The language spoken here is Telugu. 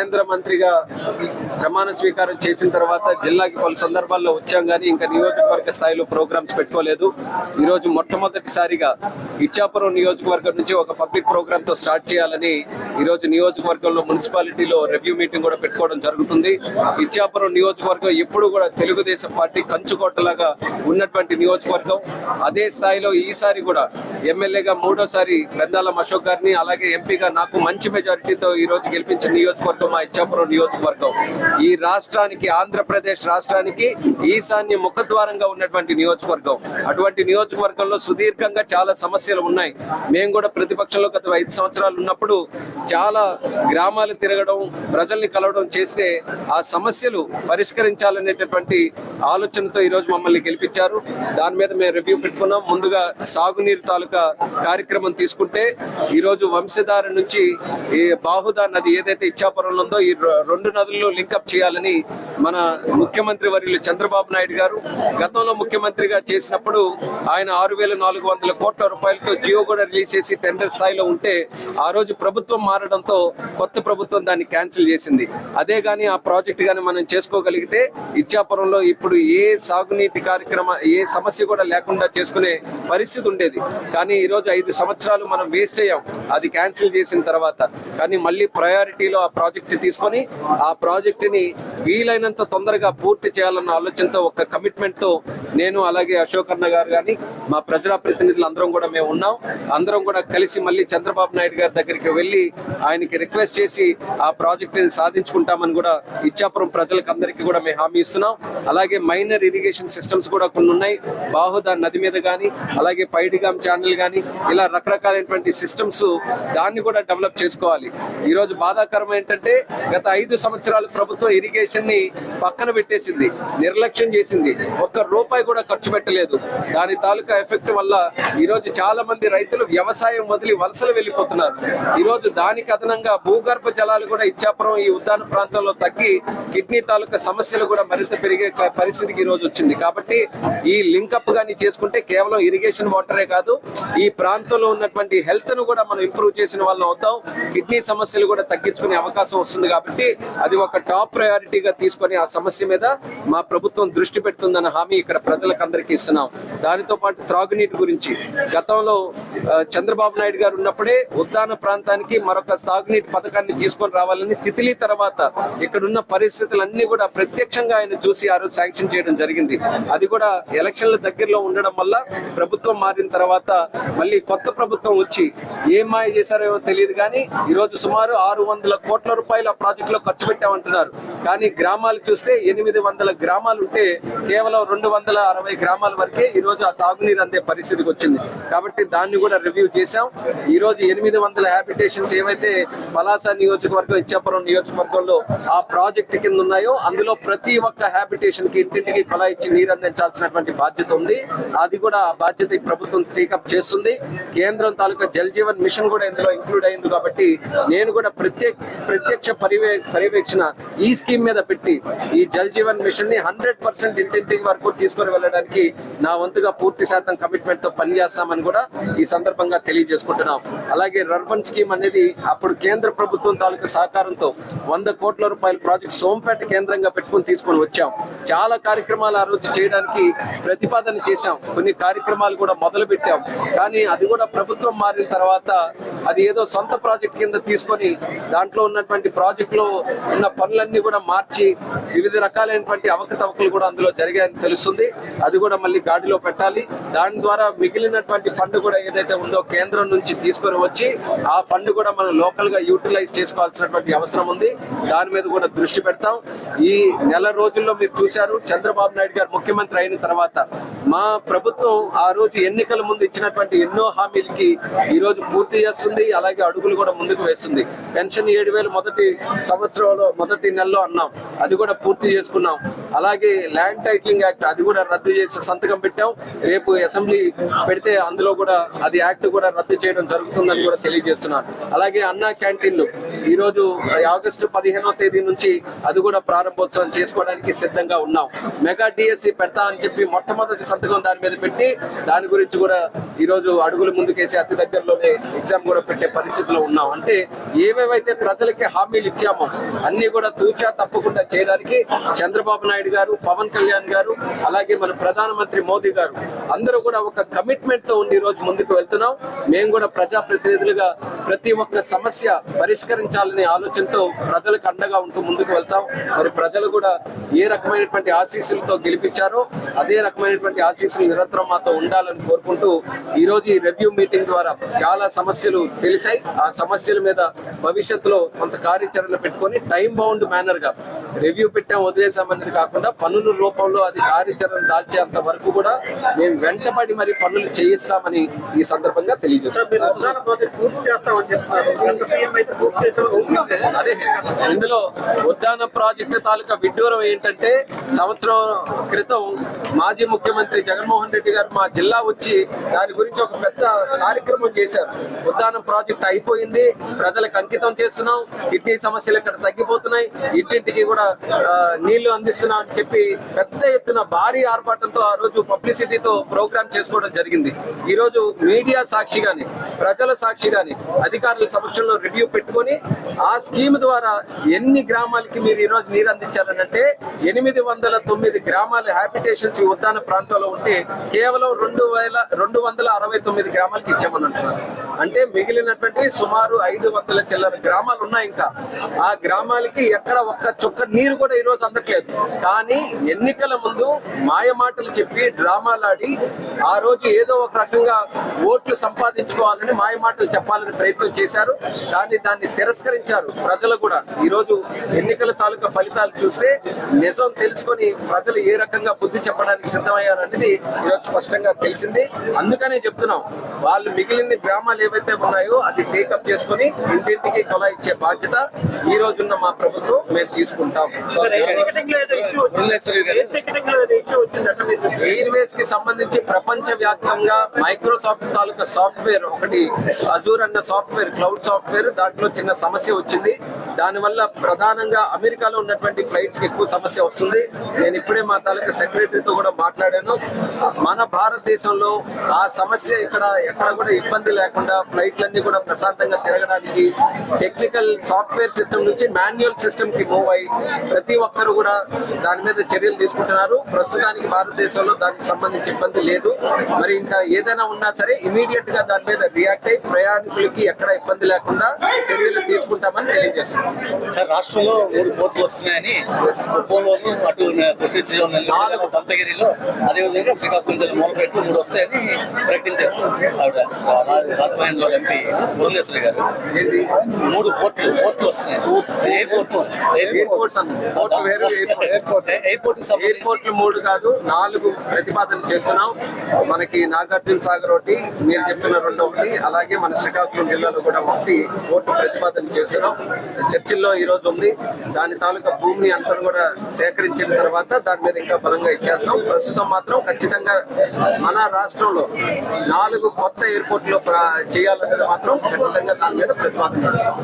కేంద్ర మంత్రిగా ప్రమాణ స్వీకారం చేసిన తర్వాత జిల్లాకి పలు సందర్భాల్లో వచ్చాం కానీ ఇంకా నియోజకవర్గ స్థాయిలో ప్రోగ్రామ్స్ పెట్టుకోలేదు. ఈ రోజు మొట్టమొదటిసారిగా ఇచ్చాపురం నియోజకవర్గం నుంచి ఒక పబ్లిక్ ప్రోగ్రామ్తో స్టార్ట్ చేయాలని ఈ రోజు నియోజకవర్గంలో మున్సిపాలిటీలో రివ్యూ మీటింగ్ కూడా పెట్టుకోవడం జరుగుతుంది. ఇచ్చాపురం నియోజకవర్గం ఎప్పుడు కూడా తెలుగుదేశం పార్టీ కంచుకోటలాగా ఉన్నటువంటి నియోజకవర్గం. అదే స్థాయిలో ఈసారి కూడా ఎమ్మెల్యేగా మూడోసారి పెందాలం అశోక్ గారిని అలాగే ఎంపీగా నాకు మంచి మెజారిటీతో ఈ రోజు గెలిపించిన నియోజకవర్గం మా ఇచ్చాపురం నియోజకవర్గం. ఈ రాష్ట్రానికి ఆంధ్రప్రదేశ్ రాష్ట్రానికి ఈశాన్య ముఖద్వారంగా ఉన్నటువంటి నియోజకవర్గం. అటువంటి నియోజకవర్గంలో సుదీర్ఘంగా చాలా సమస్యలు ఉన్నాయి. మేము కూడా ప్రతిపక్షంలో గత ఐదు సంవత్సరాలు ఉన్నప్పుడు చాలా గ్రామాలు తిరగడం ప్రజల్ని కలవడం చేస్తే ఆ సమస్యలు పరిష్కరించాలనేటటువంటి ఆలోచనతో ఈరోజు మమ్మల్ని గెలిపించారు. దాని మీద మేము రివ్యూ పెట్టుకున్నాం. ముందుగా సాగునీరు తాలూకా కార్యక్రమం తీసుకుంటే ఈ రోజు వంశధార నుంచి బాహుదా నది ఏదైతే ఇచ్చాపురంలో ఉందో ఈ రెండు నదులను లింకప్ చేయాలని మన ముఖ్యమంత్రి వర్యులు చంద్రబాబు నాయుడు గారు గతంలో ముఖ్యమంత్రిగా చేసినప్పుడు ఆయన ఆరు వేల నాలుగు వందల కోట్ల రూపాయలతో జియో కూడా రిలీజ్ చేసి టెండర్ స్థాయిలో ఉంటే ఆ రోజు ప్రభుత్వం మారడంతో కొత్త ప్రభుత్వం దాన్ని క్యాన్సిల్ చేసింది. అదే గాని ఆ ప్రాజెక్ట్ గాని మనం చేసుకోగలిగితే ఇచ్చాపురంలో ఇప్పుడు ఏ సాగునీటి కార్యక్రమ ఏ సమస్య కూడా లేకుండా చేసుకునే పరిస్థితి ఉండేది. కానీ ఈ రోజు ఐదు సంవత్సరాలు మనం వేస్ట్ అయ్యాం. అది క్యాన్సిల్ చేసిన తర్వాత. కానీ మళ్ళీ ప్రయారిటీలో ఆ ప్రాజెక్ట్ తీసుకొని ఆ ప్రాజెక్ట్ని వీలైనంత తొందరగా పూర్తి చేయాలన్న ఆలోచనతో ఒక కమిట్మెంట్తో నేను అలాగే అశోక్ అన్న గారు కానీ మా ప్రజా ప్రతినిధులు అందరం కూడా మేము ఉన్నాం. అందరం కూడా కలిసి మళ్ళీ చంద్రబాబు నాయుడు గారి దగ్గరికి వెళ్ళి ఆయనకి రిక్వెస్ట్ చేసి ఆ ప్రాజెక్ట్ని సాధించుకుంటామని కూడా ఇచ్చాపురం ప్రజలకు అందరికీ కూడా మేము హామీ ఇస్తున్నాం. అలాగే మైనర్ ఇరిగేషన్ సిస్టమ్స్ కూడా కొన్ని ఉన్నాయి. బాహుదా నది మీద కానీ అలాగే పైడిగామ్ ఛానల్ కానీ ఇలా రకరకాలైనటువంటి సిస్టమ్స్ దాన్ని కూడా డెవలప్ చేసుకోవాలి. ఈరోజు బాధాకరం ఏంటంటే గత ఐదు సంవత్సరాలు ప్రభుత్వం ఇరిగేషన్ని పక్కన పెట్టేసింది నిర్లక్ష్యం చేసింది. ఒక్క రూపాయి కూడా ఖర్చు పెట్టలేదు. దాని తాలూకా ఎఫెక్ట్ వల్ల ఈ రోజు చాలా మంది రైతులు వ్యవసాయం వదిలి వలసలు వెళ్ళిపోతున్నారు. ఈ రోజు దానికి అదనంగా భూగర్భ జలాలు కూడా ఇచ్చాపురం ఈ ఉద్యాన ప్రాంతంలో తగ్గి కిడ్నీ తాలూకా సమస్యలు కూడా మరింత పెరిగే పరిస్థితికి ఈ రోజు వచ్చింది. కాబట్టి ఈ లింకప్ గాని చేసుకుంటే కేవలం ఇరిగేషన్ వాటరే కాదు ఈ ప్రాంతంలో ఉన్నటువంటి హెల్త్ను కూడా మనం ఇంప్రూవ్ చేసిన వాళ్ళం అవుతాం. కిడ్నీ సమస్యలు కూడా తగ్గించుకునే అవకాశం వస్తుంది కాబట్టి అది ఒక టాప్ ప్రయారిటీగా తీసుకొని ఆ సమస్య మీద మా ప్రభుత్వం దృష్టి పెడుతుందన్న హామీ ఇక్కడ ప్రజలకు అందరికీ ఇస్తున్నాం. దానితో పాటు త్రాగునీటి గురించి గతంలో చంద్రబాబు నాయుడు గారు ఉన్నప్పుడే ఉద్దాన ప్రాంతానికి మరొక సాగునీటి పథకాన్ని తీసుకొని రావాలని తితిలి తర్వాత ఇక్కడున్న పరిస్థితులన్నీ కూడా ప్రత్యక్షంగా ఆయన చూసి ఆ రోజు శాంక్షన్ చేయడం జరిగింది. అది కూడా ఎలక్షన్ల దగ్గరలో ఉండడం వల్ల ప్రభుత్వం మారిన తర్వాత మళ్ళీ కొత్త ప్రభుత్వం వచ్చి ఏం మాయ చేశారో తెలియదు కానీ ఈరోజు సుమారు ఆరు వందల కోట్ల రూపాయలు రూపాయల లో ఖర్చు పెట్టామంటున్నారు. కానీ గ్రామాలు చూస్తే ఎనిమిది వందల గ్రామాలు ఉంటే కేవలం రెండు వందల అరవై గ్రామాల వరకే ఈ రోజు ఆ తాగునీరు అందే పరిస్థితికి వచ్చింది. కాబట్టి దాన్ని కూడా రివ్యూ చేశాం. ఈ రోజు ఎనిమిది వందల హ్యాబిటేషన్స్ ఏవైతే పలాస నియోజకవర్గం ఇచ్చాపురం నియోజకవర్గంలో ఆ ప్రాజెక్ట్ కింద ఉన్నాయో అందులో ప్రతి ఒక్క హ్యాబిటేషన్కి ఇంటింటికి కొలా ఇచ్చి నీరు అందించాల్సినటువంటి బాధ్యత ఉంది. అది కూడా ఆ బాధ్యత ఈ ప్రభుత్వం టేకప్ చేస్తుంది. కేంద్రం తాలూకా జల్ జీవన్ మిషన్ కూడా ఇందులో ఇంక్లూడ్ అయింది కాబట్టి నేను కూడా ప్రత్యేక ప్రత్యేక ప్రత్యక్ష పరివే పర్యవేక్షణ ఈ స్కీమ్ మీద పెట్టి ఈ జల్ జీవన్ మిషన్ని హండ్రెడ్ పర్సెంట్ ఇంటింటికి వరకు తీసుకొని వెళ్ళడానికి నా వంతుగా పూర్తి శాతం కమిట్మెంట్తో పనిచేస్తామని కూడా ఈ సందర్భంగా తెలియజేసుకుంటున్నాం. అలాగే రర్బన్ స్కీమ్ అనేది అప్పుడు కేంద్ర ప్రభుత్వం తాలూకా సహకారంతో వంద కోట్ల రూపాయల ప్రాజెక్ట్ సోంపేట కేంద్రంగా పెట్టుకొని తీసుకొని వచ్చాం. చాలా కార్యక్రమాలు ఆ రోజు చేయడానికి ప్రతిపాదన చేశాం. కొన్ని కార్యక్రమాలు కూడా మొదలు పెట్టాం కానీ అది కూడా ప్రభుత్వం మారిన తర్వాత అది ఏదో సొంత ప్రాజెక్ట్ కింద తీసుకొని దాంట్లో ఉన్నటువంటి ప్రాజెక్ట్లో ఉన్న పనులన్నీ కూడా మార్చి వివిధ రకాలైనటువంటి అవకతవకలు కూడా అందులో జరిగాయని తెలుస్తుంది. అది కూడా మళ్ళీ గాడిలో పెట్టాలి. దాని ద్వారా మిగిలినటువంటి ఫండ్ కూడా ఏదైతే ఉందో కేంద్రం నుంచి తీసుకొని వచ్చి ఆ ఫండ్ కూడా మనం లోకల్గా యూటిలైజ్ చేసుకోవాల్సినటువంటి అవసరం ఉంది. దాని మీద కూడా దృష్టి పెడతాం. ఈ నెల రోజుల్లో మీరు చూశారు చంద్రబాబు నాయుడు గారు ముఖ్యమంత్రి అయిన తర్వాత మా ప్రభుత్వం ఆ రోజు ఎన్నికల ముందు ఇచ్చినటువంటి ఎన్నో హామీలకి ఈ రోజు పూర్తి చేస్తుంది. అలాగే అడుగులు కూడా ముందుకు వేస్తుంది. పెన్షన్ ఏడు వేలు మొదటి సంవత్సరంలో మొదటి నెలలో అన్నాం. అది కూడా పూర్తి చేసుకున్నాం. అలాగే ల్యాండ్ టైటిలింగ్ యాక్ట్ అది కూడా రద్దు చేసి సంతకం పెట్టాం. రేపు అసెంబ్లీ పెడితే అందులో కూడా అది యాక్ట్ కూడా రద్దు చేయడం జరుగుతుందని కూడా తెలియజేస్తున్నాను అలాగే అన్నా క్యాంటీన్లు ఈ రోజు ఆగస్టు పదిహేనో తేదీ నుంచి అది కూడా ప్రారంభోత్సవం చేసుకోవడానికి సిద్ధంగా ఉన్నాం. మెగా డిఎస్సి పెడతా అని చెప్పి మొట్టమొదటి సంతకం దాని మీద పెట్టి దాని గురించి కూడా ఈ రోజు అడుగులు ముందుకేసి అతి దగ్గరలోనే ఎగ్జామ్ కూడా కూడా పెట్టే పరిస్థితిలో ఉన్నాం. అంటే ఏవేవైతే ప్రజలకి హామీలు ఇచ్చామో అన్ని కూడా తూచా తప్పకుండా చేయడానికి చంద్రబాబు నాయుడు గారు పవన్ కళ్యాణ్ గారు అలాగే మన ప్రధానమంత్రి మోదీ గారు అందరూ కూడా ఒక కమిట్మెంట్తో ఉండి రోజు ముందుకు వెళ్తున్నాం. మేము కూడా ప్రజాప్రతినిధులుగా ప్రతి ఒక్క సమస్య పరిష్కరించాలనే ఆలోచనతో ప్రజలకు అండగా ఉంటూ ముందుకు వెళ్తాం. మరి ప్రజలు కూడా ఏ రకమైనటువంటి ఆశీస్సులతో గెలిపించారో అదే రకమైనటువంటి ఆశీస్సులు నిరంతరం మాతో ఉండాలని కోరుకుంటూ ఈ రోజు ఈ రివ్యూ మీటింగ్ ద్వారా చాలా సమస్యలు తెలిసాయి. ఆ సమస్యల మీద భవిష్యత్తులో కొంత కార్యాచరణ పెట్టుకొని టైం బౌండ్ మేనర్గా రివ్యూ పెట్టాం వదిలేసామనేది కాకుండా పన్నుల రూపంలో అది కార్యాచరణ దాల్చేంత వరకు కూడా మేము వెంటబడి మరి పనులు చేయిస్తామని ఈ సందర్భంగా తెలియజేస్తాం అదే ఇందులో ఉద్యాన ప్రాజెక్టు తాలూకా విడ్డూరం ఏంటంటే సంవత్సరం క్రితం మాజీ ముఖ్యమంత్రి జగన్మోహన్ రెడ్డి గారు మా జిల్లా వచ్చి దాని గురించి ఒక పెద్ద కార్యక్రమం చేశారు. ఉద్యానం ప్రాజెక్ట్ అయిపోయింది. ప్రజలకు అంకితం చేస్తున్నాం. కిడ్నీ సమస్యలు ఇక్కడ తగ్గిపోతున్నాయి. ఇంటింటికి కూడా నీళ్ళు అందిస్తున్నాం అని చెప్పి పెద్ద ఎత్తున భారీ ఆర్భాటంతో ఆ రోజు పబ్లిసిటీతో ప్రోగ్రామ్ చేసుకోవడం జరిగింది. ఈ రోజు మీడియా సాక్షిగాని ప్రజల సాక్షిగాని అధికారుల సమక్షంలో రివ్యూ పెట్టుకొని ఆ స్కీమ్ ద్వారా ఎన్ని గ్రామాలకి మీరు ఈ రోజు నీరు అందించారనంటే ఎనిమిది వందల తొమ్మిది గ్రామాల హ్యాబిటేషన్స్ ఈ ఉద్యాన ప్రాంతంలో ఉంటే కేవలం రెండు వేల రెండు వందల అరవై తొమ్మిది గ్రామాలకి ఇచ్చామని అంటున్నారు. అంటే మిగిలినటువంటి సుమారు ఐదు వందల చిల్లర గ్రామాలు ఉన్నాయి ఇంకా. ఆ గ్రామాలకి ఎక్కడ ఒక్క చుక్క నీరు కూడా ఈ రోజు అందట్లేదు. కానీ ఎన్నికల ముందు మాయమాటలు చెప్పి డ్రామాలాడి ఆ రోజు ఏదో ఒక రకంగా ఓట్లు సంపాదించుకోవాలని మాయమాటలు చెప్పాలని ప్రయత్నం చేశారు. కానీ దాన్ని తిరస్కరించారు ప్రజలు కూడా. ఈ రోజు ఎన్నికల తాలూకా ఫలితాలు చూస్తే నిజం తెలుసుకొని ప్రజలు ఏ రకంగా బుద్ధి చెప్పడానికి సిద్ధమయ్యారనేది ఈరోజు స్పష్టంగా తెలిసింది. అందుకనే చెప్తున్నాం. వాళ్ళు మిగిలిన గ్రామాలు ఏవైతే ఉన్నాయో అది టేకప్ చేసుకొని ఇంటింటికి కొలా ఇచ్చే బాధ్యత ఈ రోజున్న మా ప్రభుత్వం మేము తీసుకుంటాం. మీరు? ఎయిర్వేస్కి సంబంధించి ప్రపంచ వ్యాప్తంగా మైక్రోసాఫ్ట్ తాలూకా సాఫ్ట్వేర్ ఒకటి అజూర్ అన్న సాఫ్ట్వేర్ క్లౌడ్ సాఫ్ట్వేర్ దాంట్లో చిన్న సమస్య వచ్చింది. దానివల్ల ప్రధానంగా అమెరికాలో ఉన్నటువంటి ఫ్లైట్స్కి ఎక్కువ సమస్య వస్తుంది. నేను ఇప్పుడే మా తాలూకా సెక్రటరీతో కూడా మాట్లాడాను. మన భారతదేశంలో ఆ సమస్య ఇక్కడ ఎక్కడ కూడా ఇబ్బంది లేకుండా ఫ్లైట్లన్నీ కూడా ప్రశాంతంగా తిరగడానికి టెక్నికల్ సాఫ్ట్వేర్ సిస్టమ్ నుంచి మాన్యువల్ సిస్టమ్కి మూవ్ అయ్యి ప్రతి ఒక్కరు కూడా దాని మీద చర్యలు తీసుకుంటున్నారు. ప్రస్తుతానికి భారతదేశంలో దానికి సంబంధించి ఇబ్బంది లేదు. మరి ఇంకా ఏదైనా ఉన్నా సరే ఇమీడియట్గా దాని మీద రియాక్ట్ అయ్యి ప్రయాణికులకి ఎక్కడ ఇబ్బంది లేకుండా చర్యలు తీసుకుంటామని తెలియజేస్తున్నాం. సార్ రాష్ట్రంలో మూడు పోర్టులు వస్తున్నాయని కుప్పంలోను అటు కొట్టిశ్రీలో నెల్లూరు దంతగిరిలో అదేవిధంగా శ్రీకాకుళం జిల్లా మూలపేట మూడు వస్తాయని ప్రకటించారు ఆవిడ రా- రాజమహేంద్ర ఎంపీ భువనేశ్వరి గారు. మూడు పోర్టులు పోర్టులు వస్తున్నాయి. Airport airport. ఎయిర్పోర్ట్ ఎయిర్పోర్ట్లు మూడు కాదు నాలుగు ప్రతిపాదన చేస్తున్నాం. మనకి నాగార్జున సాగర్ ఒకటి మీరు చెప్పిన రెండు ఒకటి అలాగే మన శ్రీకాకుళం జిల్లాలో కూడా ఒకటి ఓటు ప్రతిపాదన చేస్తున్నాం. చర్చిల్లో ఈ రోజు ఉంది. దాని తాలూకా భూమిని అంతా కూడా సేకరించిన తర్వాత దాని మీద ఇంకా బలంగా ఇచ్చేస్తాం. ప్రస్తుతం మాత్రం ఖచ్చితంగా మన రాష్ట్రంలో నాలుగు కొత్త ఎయిర్పోర్ట్లు చేయాలన్నది మాత్రం ఖచ్చితంగా దాని మీద ప్రతిపాదన చేస్తాం.